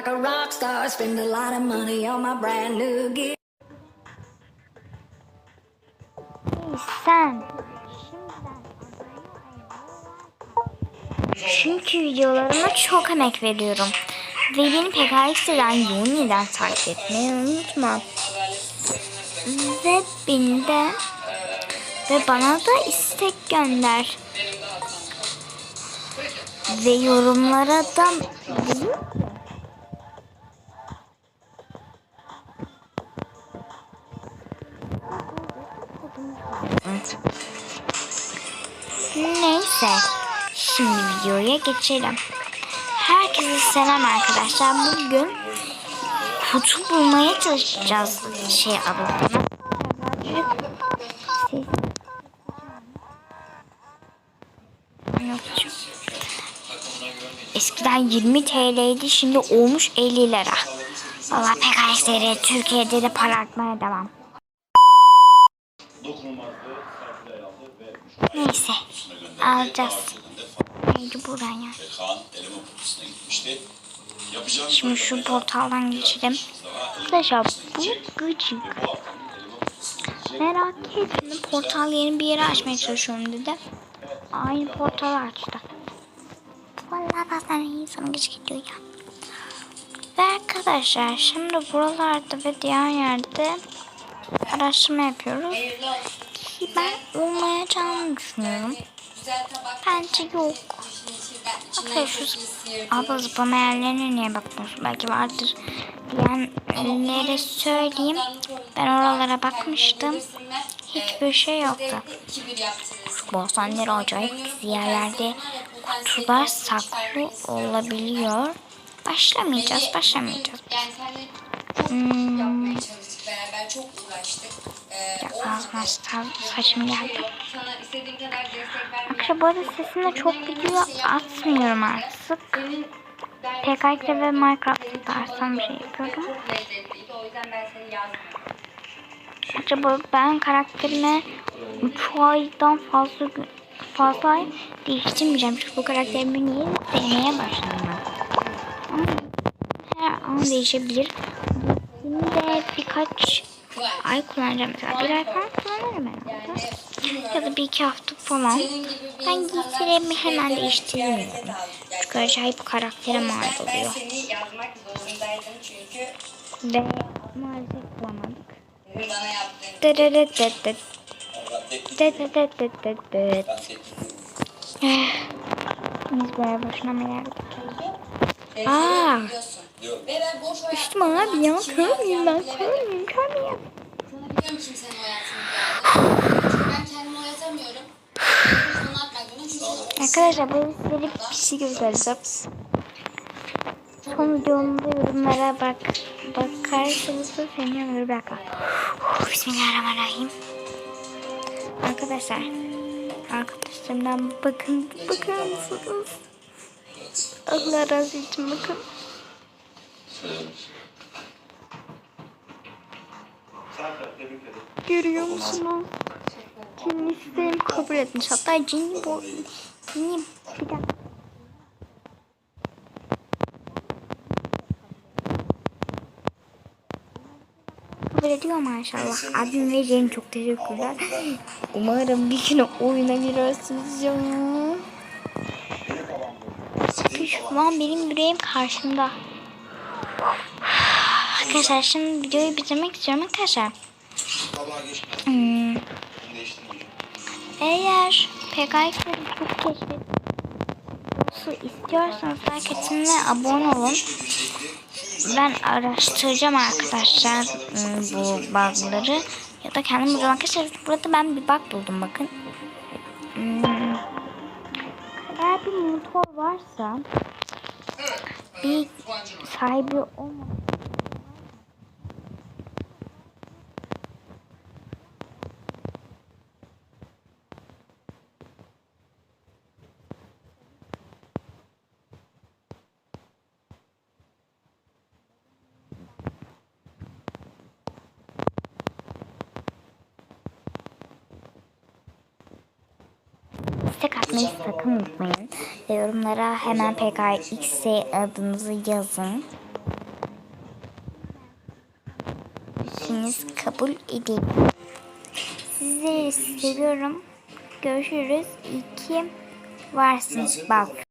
like a rock star. Spend a lot of money on my brand new gear. Sen. Çünkü videolarıma çok emek veriyorum. Ve beni PKX'den Uni'den takip etmeyi unutma. Ve beni de ve bana da istek gönder. Ve yorumlara da Neyse. Şimdi videoya geçelim. Herkese selam arkadaşlar. Bugün kutu bulmaya çalışacağız şey adına. Eskiden 20 TL'ydi şimdi olmuş 50 lira. Valla PKS'leri Türkiye'de de para artmaya devam. Neyse alacağız. Neydi? Kaan eleme gitmişti. Yapacağım Şimdi şu portaldan geçelim. Arkadaşlar bu gıcık. Merak etme portal yeni bir yere açmaya çalışıyorum dedi. Aynı portalı açtı. Vallahi bazen insan gıcık gidiyor ya. Ve arkadaşlar şimdi buralarda ve diğer yerde araştırma yapıyoruz. Ki ben olmayacağını düşünüyorum. Bence yok. Bakıyoruz. Abla zıplama yerlerine niye bakmıyorsun? Belki vardır diyenlere söyleyeyim. Ben oralara bakmıştım. Hiçbir şey yoktu. Şu acayip yerlerde kutular saklı olabiliyor. Başlamayacağız, başlamayacağız. Hmm. Beraber çok uğraştık. Ee, Yapmaz saçım geldi. Arkadaşlar bu arada sesimle çok video atmıyorum artık. PKK ve Minecraft tarzdan bir şey yazmıyorum. Acaba ben karakterime 3 aydan fazla fazla ay değiştirmeyeceğim. Çünkü bu karakterimi niye sevmeye başladım ben. Ama her an değişebilir. Şimdi de birkaç ay kullanacağım mesela. Bir ay falan kullanırım herhalde. Ya da bir iki hafta falan. Ben giysilerimi hemen değiştirmiyorum. Çünkü acayip karaktere mal oluyor. Ve maalesef bulamadık. senin bana yaptığın Dırırırırırır. Dırırırırırır. Biz böyle boşuna mı geldik? Aa, biliyorsun. Ve ben boş ver. üstüm abi ya kör müyüm ben kör müyüm kör müyüm? Hayatını ben kendimi oyatamıyorum. Bunu çünkü Arkadaşlar bu size bir şey göstereceğim. Son videomda yorumlara bak bakarsanız da. Bir dakika. Uf, Bismillahirrahmanirrahim. Arkadaşlar. Arkadaşlarımdan bakın. Bakar mısınız? Allah razı için bakın. Görüyor musunuz? Cin isteğimi kabul etmiş. Hatta cin bu... Cin bir dakika. Kabul ediyor maşallah. Abim ve Cem çok teşekkürler. Umarım bir gün oyuna girersiniz ya. Şu an benim yüreğim karşımda. Arkadaşlar şimdi videoyu bitirmek istiyorum arkadaşlar. Hmm. Eğer PKX'leri çok keşfet istiyorsanız ve abone olun. Ben araştıracağım arkadaşlar ım, bu bug'ları. Ya da kendim bulacağım arkadaşlar. Burada ben bir bug buldum bakın. Hmm. Eğer bir motor varsa bir sahibi olmadan destek atmayı sakın unutmayın. Ve yorumlara hemen PKX adınızı yazın. Siz kabul edin. Sizleri seviyorum. Görüşürüz. İyi ki varsınız. Bak.